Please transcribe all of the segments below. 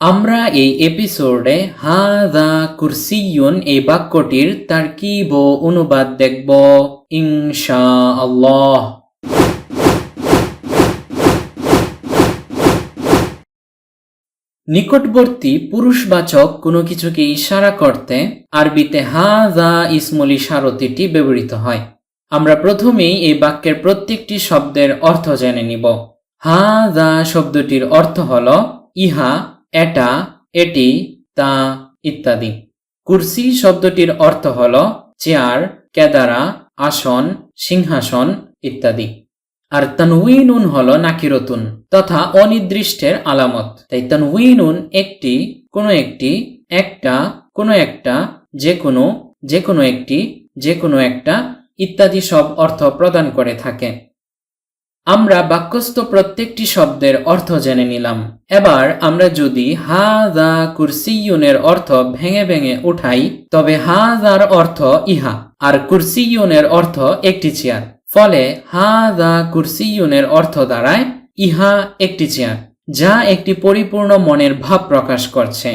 আমরা এই এপিসোডে হা দা কুরসিয়ুন এই বাক্যটির তারকিব ও অনুবাদ দেখব ইনশা আল্লাহ নিকটবর্তী পুরুষবাচক কোনো কিছুকে ইশারা করতে আরবিতে হা দা ইসমল ইশারতিটি ব্যবহৃত হয়। আমরা প্রথমেই এই বাক্যের প্রত্যেকটি শব্দের অর্থ জেনে নিব। হা দা শব্দটির অর্থ হল ইহা এটা, এটি, তা, ইত্যাদি। কুরসি শব্দটির অর্থ হল চেয়ার, কেদারা, আসন, সিংহাসন ইত্যাদি। আর তানউইনুন হল নাকিরতুন তথা অনির্দিষ্টের আলামত। তাই তানউইনুন একটি, কোনো একটি, একটা, কোনো একটা যে কোনো যে কোনো একটি যে কোনো একটা ইত্যাদি সব অর্থ প্রদান করে থাকে। আমরা বাক্যস্থ প্রত্যেকটি শব্দের অর্থ জেনে নিলাম। এবার আমরা যদি হা দা কুরসিয়ুনের অর্থ ভেঙে ভেঙে উঠাই, তবে হা দার অর্থ ইহা, আর কুরসিয়ুনের অর্থ একটি চেয়ার। ফলে হা দা কুরসিয়ুনের অর্থ দাঁড়ায় ইহা একটি চেয়ার, যা একটি পরিপূর্ণ মনের ভাব প্রকাশ করছে।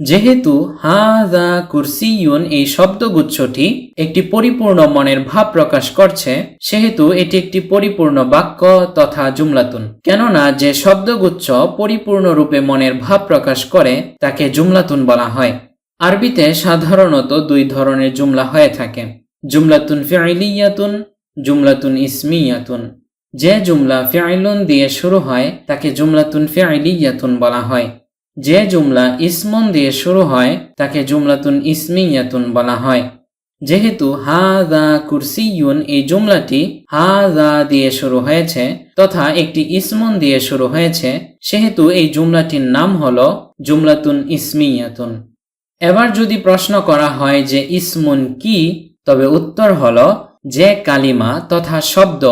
যেহেতু হা দা কুরসিয়ুন এই শব্দগুচ্ছটি একটি পরিপূর্ণ মনের ভাব প্রকাশ করছে, সেহেতু এটি একটি পরিপূর্ণ বাক্য তথা জুমলাতুন। কেননা যে শব্দগুচ্ছ পরিপূর্ণ রূপে মনের ভাব প্রকাশ করে, তাকে জুমলাতুন বলা হয়। আরবিতে সাধারণত দুই ধরনের জুমলা হয়ে থাকে। জুমলাতুন ফিআলিয়াতুন জুমলাতুন ইসমিয়াতুন। যে জুমলা ফিআইলুন দিয়ে শুরু হয়, তাকে জুমলাতুন ফিআলিয়াতুন বলা হয়। যে জুমলা ইসমন দিয়ে শুরু হয়, তাকে জুমলাতুন ইসমিয়াতুন বলা হয়। যেহেতু হা দা কুরসিয়ুন এই জুমলাটি হা দা দিয়ে শুরু হয়েছে তথা একটি ইসমন দিয়ে শুরু হয়েছে, সেহেতু এই জুমলাটির নাম হল জুমলাতুন ইসমিয়াতুন। এবার যদি প্রশ্ন করা হয় যে ইসমুন কি, তবে উত্তর হল যে কালিমা তথা শব্দ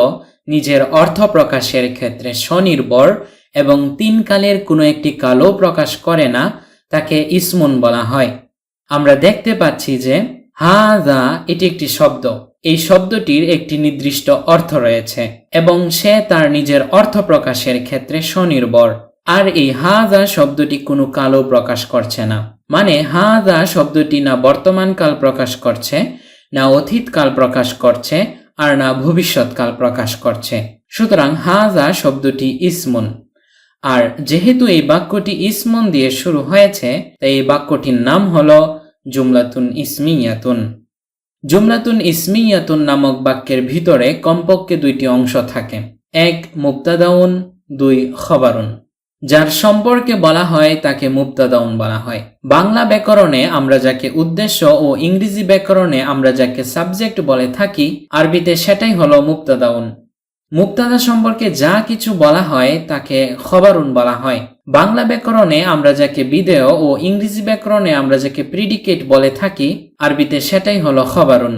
নিজের অর্থ প্রকাশের ক্ষেত্রে স্বনির্ভর এবং তিন কালের কোনো একটি কালো প্রকাশ করে না, তাকে ইসমুন বলা হয়। আমরা দেখতে পাচ্ছি যে হা দা এটি একটি শব্দ। এই শব্দটির একটি নির্দিষ্ট অর্থ রয়েছে এবং সে তার নিজের অর্থ প্রকাশের ক্ষেত্রে স্বনির্ভর। আর এই হা দা শব্দটি কোনো কালো প্রকাশ করছে না। মানে হা দা শব্দটি না বর্তমান কাল প্রকাশ করছে, না অতীত কাল প্রকাশ করছে, আর না ভবিষ্যৎকাল প্রকাশ করছে। সুতরাং হা হাজা শব্দটি ইসমুন। আর যেহেতু এই বাক্যটি ইসমন দিয়ে শুরু হয়েছে, তাই এই বাক্যটির নাম হল জুমলাতুন ইসমিয়াতুন। জুমলাতুন ইসমিয়াতুন নামক বাক্যের ভিতরে কমপক্ষে দুইটি অংশ থাকে। এক মুক্তাদাউন দুই, খবরুন। যার সম্পর্কে বলা হয়, তাকে মুক্তাদাউন বলা হয়। বাংলা ব্যাকরণে আমরা যাকে উদ্দেশ্য ও ইংরেজি ব্যাকরণে আমরা যাকে সাবজেক্ট বলে থাকি, আরবিতে সেটাই হলো মুক্তাদাউন মুক্তাদা সম্পর্কে যা কিছু বলা হয়, তাকে খবরুন বলা হয়। বাংলা ব্যাকরণে আমরা যাকে বিদেয় ও ইংরেজি ব্যাকরণে আমরা যাকে প্রিডিকেট বলে থাকি, আরবিতে সেটাই হলো খবরুন।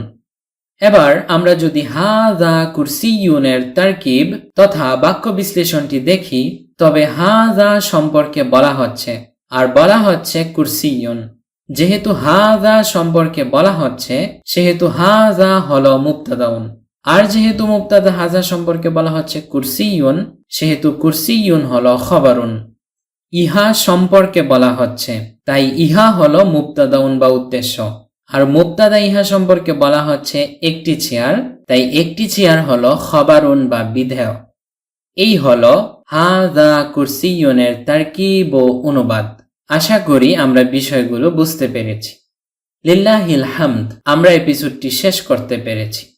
এবার আমরা যদি হা দা কুরসি ইউনের তারকিব তথা বাক্য বিশ্লেষণটি দেখি, তবে হা দা সম্পর্কে বলা হচ্ছে, আর বলা হচ্ছে কুরসি ইউন যেহেতু হা দা সম্পর্কে বলা হচ্ছে, সেহেতু হা দা হলো মুক্তাদাউন। আর যেহেতু মুক্তাদা হাজা সম্পর্কে বলা হচ্ছে কুরসিয়ুন, সেহেতু কুরসিয়ুন হল খবরুন। ইহা সম্পর্কে বলা হচ্ছে। তাই ইহা হলো মুক্তাদাউন বা উদ্দেশ্য। আর মুক্তাদা ইহা সম্পর্কে বলা হচ্ছে একটি চেয়ার, তাই একটি চেয়ার হল খবরুন বা বিধেয়। এই হল হা দা কুরসিয়নের তারকিব ও অনুবাদ। আশা করি আমরা বিষয়গুলো বুঝতে পেরেছি। লিল্লাহিল হামদ, আমরা এপিসোডটি শেষ করতে পেরেছি।